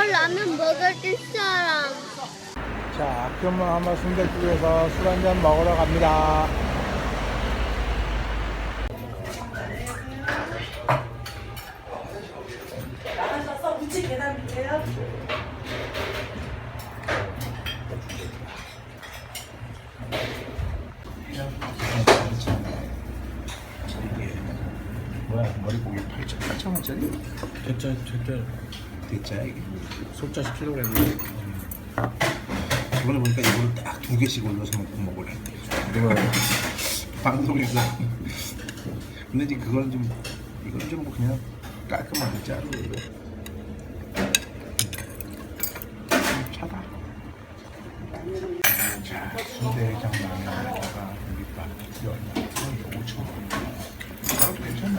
저 라면 먹을 줄 사람. 자, 그러면 아마 순대국에서 술 한잔 먹으러 갑니다. 나가서 뭐야 머리 고기 8,000원짜리? 8 0 0 0 됐자 이게. 소자 17kg 저번에 보니까 이걸 딱 두 개씩 올려서 먹고 먹으래 방송에서. 근데 이제 그건 좀 이건 좀 그냥 깔끔하게 짜로 음, 차다. 자 순대장면에다가 여기밥 연장 5,000원. 괜찮네.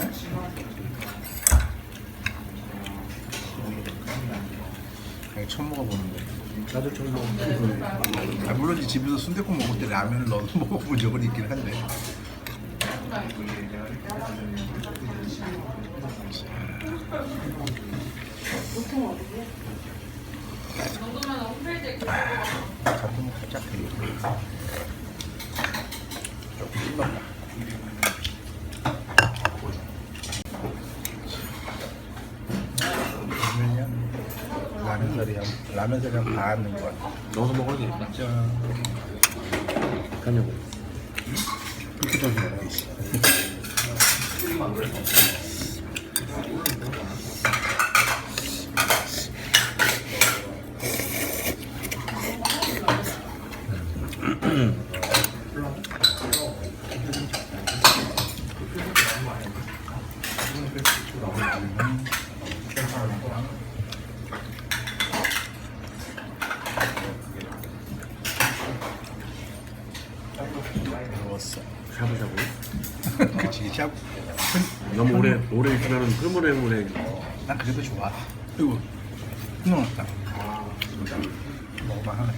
아니, 처음 먹어보는데. 나도 좀 먹어. 아, 물론 집에서 순대국 먹을 때 라면을 넣어서 먹어본 적은 있긴 한데 가끔 살짝 조금 씹었다 그러면 라면 사리 한 라면 사리 한반 넣은 것 같아 넣어서 먹어도 되겠다. 짠 가냐고. 이렇게 저기 먹어 먹었어 샤브샤브. 그치 샵 너무 오래 오래 있으면 흐물해 흐물해. 난 그래도 좋아 이거 먹을만 하네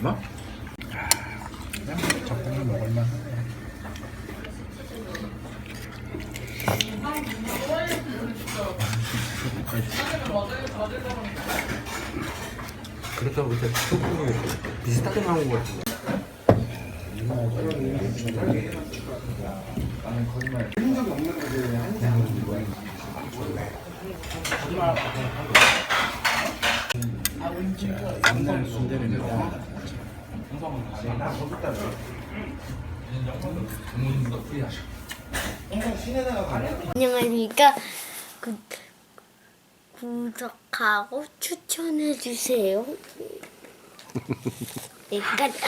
뭐? 그냥 적당히 먹을만 그렇다고 그때 소금이 비슷하게 나온 것 같은데. 옛날 안녕하십니까. 구, 구독하고 추천해주세요. 여기까지.